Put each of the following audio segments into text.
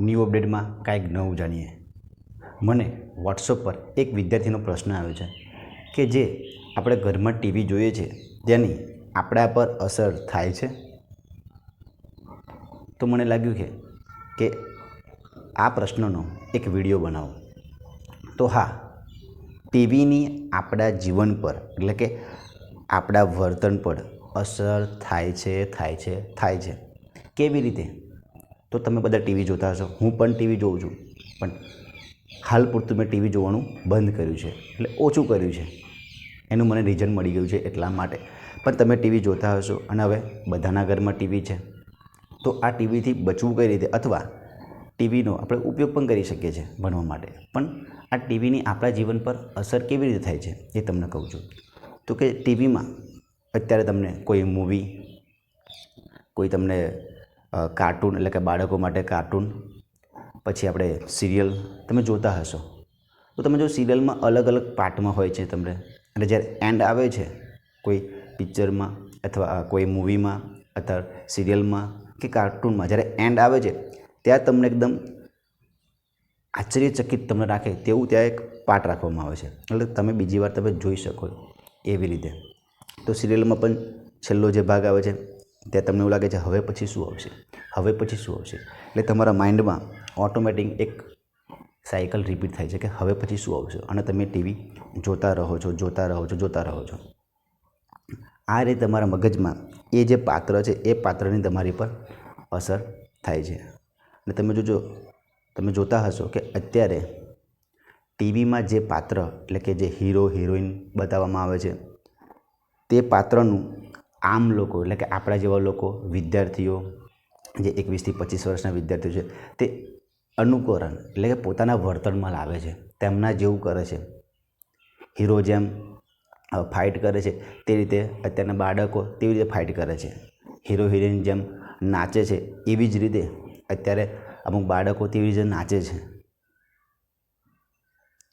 New અપડેટમાં કાંઈક નવું જાણીએ. મને વોટ્સઅપ પર એક વિદ્યાર્થીનો પ્રશ્ન આવ્યો છે કે જે આપણે ઘરમાં ટીવી જોઈએ છે, તેની આપણા પર અસર થાય છે? તો મને લાગ્યું કે કે આ પ્રશ્નનો એક વીડિયો બનાવો. તો હા, ટીવીની આપણા જીવન પર, એટલે કે આપણા વર્તન પર અસર થાય છે થાય છે થાય છે. કેવી રીતે? તો તમે બધા ટીવી જોતા હશો. હું પણ ટીવી જોઉં છું. પણ હાલ પૂરતું મેં ટીવી જોવાનું બંધ કર્યું છે. એટલે ઓછું કર્યું છે. એનું મને રીઝન મળી ગયું છે એટલા માટે. પણ તમે ટીવી જોતા હશો અને હવે બધાના ઘરમાં ટીવી છે. તો આ ટીવીથી બચવું કઈ રીતે? અથવા ટીવીનો આપણે ઉપયોગ પણ કરી શકીએ છીએ ભણવા માટે. પણ આ ટીવીની આપણા જીવન પર અસર કેવી રીતે થાય છે એ તમને કહું છું. તો કે ટીવીમાં અત્યારે તમને કોઈ મૂવી કોઈ તમને કાર્ટૂન એટલે કે બાળકો માટે કાર્ટૂન. પછી આપણે સિરિયલ. તમે જોતા હશો. તો તમે જો સિરિયલમાં અલગ અલગ પાર્ટમાં હોય છે તમને. અને જ્યારે એન્ડ આવે છે, કોઈ પિક્ચરમાં અથવા કોઈ મૂવીમાં, અથવા સિરિયલમાં કે કાર્ટૂનમાં જ્યારે એન્ડ આવે છે, ત્યાં તમને એકદમ આશ્ચર્યચકિત તમને રાખે તેવું ત્યાં એક પાર્ટ રાખવામાં આવે છે. એટલે તમે બીજી વાર તમે જોઈ શકો એવી રીતે. તો સિરિયલમાં પણ છેલ્લો જે ભાગ આવે છે ત્યાં તમને એવું લાગે છે, હવે પછી શું આવશે? હવે પછી શું આવશે? એટલે તમારા માઇન્ડમાં ઓટોમેટિક એક સાયકલ રિપીટ થાય છે કે, હવે પછી શું આવશે? અને તમે ટીવી જોતા રહો છો, જોતા રહો છો, જોતા રહો છો. આ રીતે તમારા મગજમાં એ જે પાત્ર છે, એ પાત્રની તમારી પર અસર થાય છે. અને તમે જોજો, તમે જોતા હશો કે અત્યારે ટીવીમાં જે પાત્ર, એટલે કે જે હીરો હિરોઈન બતાવવામાં આવે છે, તે પાત્રનું આમ લોકો, એટલે કે આપણા જેવા લોકો, વિદ્યાર્થીઓ, જે એકવીસથી પચીસ વર્ષના વિદ્યાર્થીઓ છે, તે અનુકરણ, એટલે કે પોતાના વર્તનમાં લાવે છે. તેમના જેવું કરે છે. હીરો જેમ ફાઇટ કરે છે, તે રીતે અત્યારના બાળકો તેવી રીતે ફાઇટ કરે છે. હીરો હિરોઈન જેમ નાચે છે, એવી જ રીતે અત્યારે અમુક બાળકો તેવી રીતે નાચે છે.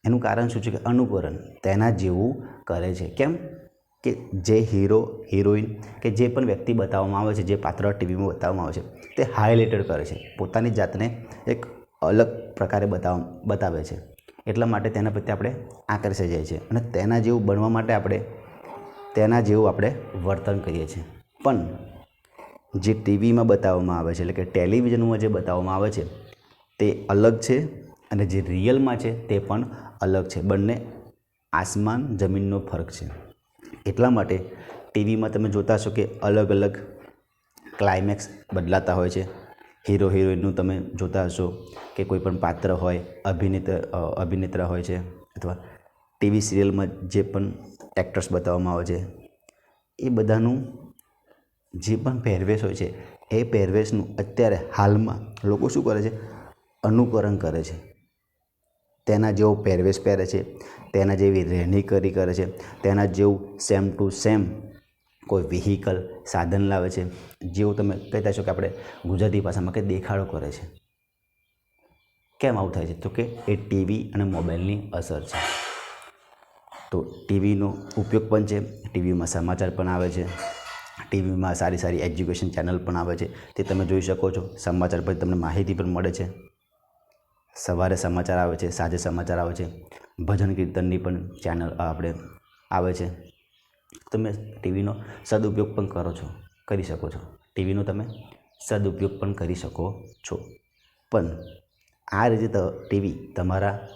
એનું કારણ શું છે કે અનુકરણ તેના જેવું કરે છે. કેમ? કે જે હીરો હિરોઈન કે જે પણ વ્યક્તિ બતાવવામાં આવે છે, જે પાત્ર ટીવીમાં બતાવવામાં આવે છે, તે હાઇલાઇટેડ કરે છે. પોતાની જાતને એક અલગ પ્રકારે બતાવ, બતાવે છે. એટલા માટે તેના પ્રત્યે આપણે આકર્ષાઈ જાય છે અને તેના જેવું બનવા માટે આપણે, તેના જેવું આપણે વર્તન કરીએ છીએ. પણ જે ટીવીમાં બતાવવામાં આવે છે, એટલે કે ટેલિવિઝનમાં જે બતાવવામાં આવે છે, તે અલગ છે અને જે રિયલમાં છે, તે પણ અલગ છે. બંને આસમાન જમીનનો ફરક છે. એટલા માટે ટીવીમાં તમે જોતા હશો કે અલગ અલગ ક્લાઇમેક્સ બદલાતા હોય છે. હીરો હિરોઈનનું તમે જોતા હશો કે કોઈ પણ પાત્ર હોય અભિનેતા અ, હોય છે અથવા ટીવી સિરિયલમાં જે પણ એક્ટર્સ બતાવવામાં આવે છે એ બધાનું જે પણ પહેરવેશ હોય છે એ પહેરવેશનું અત્યારે હાલમાં લોકો શું કરે છે? અનુકરણ કરે છે. તેના જેવો પહેરવેશ પહેરે છે, તેના જેવી રહેણી કરી કરે છે, તેના જેવું સેમ ટુ સેમ કોઈ વ્હીકલ સાધન લાવે છે, જેવું તમે કહેતા છો કે આપણે ગુજરાતી ભાષામાં કે દેખાડો કરે છે. કેમ આવું થાય છે? તો કે એ ટીવી અને મોબાઈલની અસર છે. તો ટીવીનો ઉપયોગ પણ છે ટીવીમાં સમાચાર પણ આવે છે ટીવીમાં સારી સારી એજ્યુકેશન ચેનલ પણ આવે છે, તે તમે જોઈ શકો છો, સમાચાર પર તમને માહિતી પણ મળે છે. સવારે સમાચાર આવે છે, સાંજે સમાચાર આવે છે. ભજન કીર્તનની પણ ચેનલ આપણે આવે છે. તમે ટીવીનો સદુપયોગ પણ કરો છો, કરી શકો છો. ટીવીનો તમે સદુપયોગ પણ કરી શકો છો. પણ આ રીતે ટીવી તમારા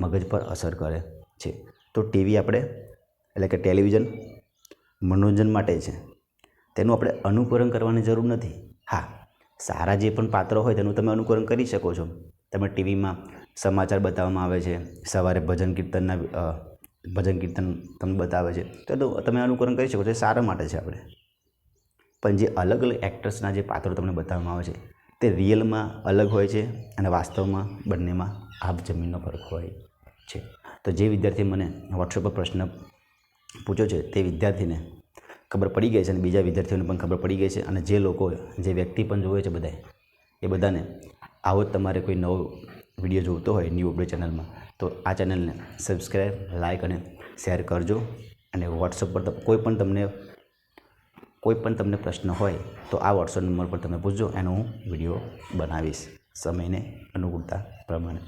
મગજ પર અસર કરે છે. તો ટીવી આપણે, એટલે કે ટેલિવિઝન, મનોરંજન માટે છે. તેનું આપણે અનુકરણ કરવાની જરૂર નથી. હા, સારા જે પણ પાત્રો હોય તેનું તમે અનુકરણ કરી શકો છો. તમે ટીવીમાં સમાચાર બતાવવામાં આવે છે, સવારે ભજન કીર્તનના ભજન કીર્તન તમને બતાવે છે. તો તમે અનુકરણ કરી શકો છો સારા માટે છે આપણે. પણ જે અલગ અલગ એક્ટર્સના જે પાત્રો તમને બતાવવામાં આવે છે, તે રિયલમાં અલગ હોય છે અને વાસ્તવમાં બંનેમાં આબ જમીનનો ફરક હોય છે. તો જે વિદ્યાર્થી મને વોટ્સએપ પર પ્રશ્ન પૂછ્યો છે, તે વિદ્યાર્થીને ખબર પડી ગઈ છે અને બીજા વિદ્યાર્થીઓને પણ ખબર પડી ગઈ છે અને જે લોકો, જે વ્યક્તિ પણ જોવે છે બધાએ, એ બધાને આવો જ તમારે કોઈ નવો વીડિયો જોતો હોય ન્યૂ અપડેટ ચેનલમાં, તો આ ચેનલને સબસ્ક્રાઈબ લાઇક અને શેર કરજો. અને વોટ્સઅપ પર કોઈ પણ તમને, કોઈ પણ તમને પ્રશ્ન હોય, તો આ વોટ્સઅપ નંબર પર તમે પૂછજો, એનો હું વીડિયો બનાવીશ. સમયને અનુકૂળતા પ્રમાણે.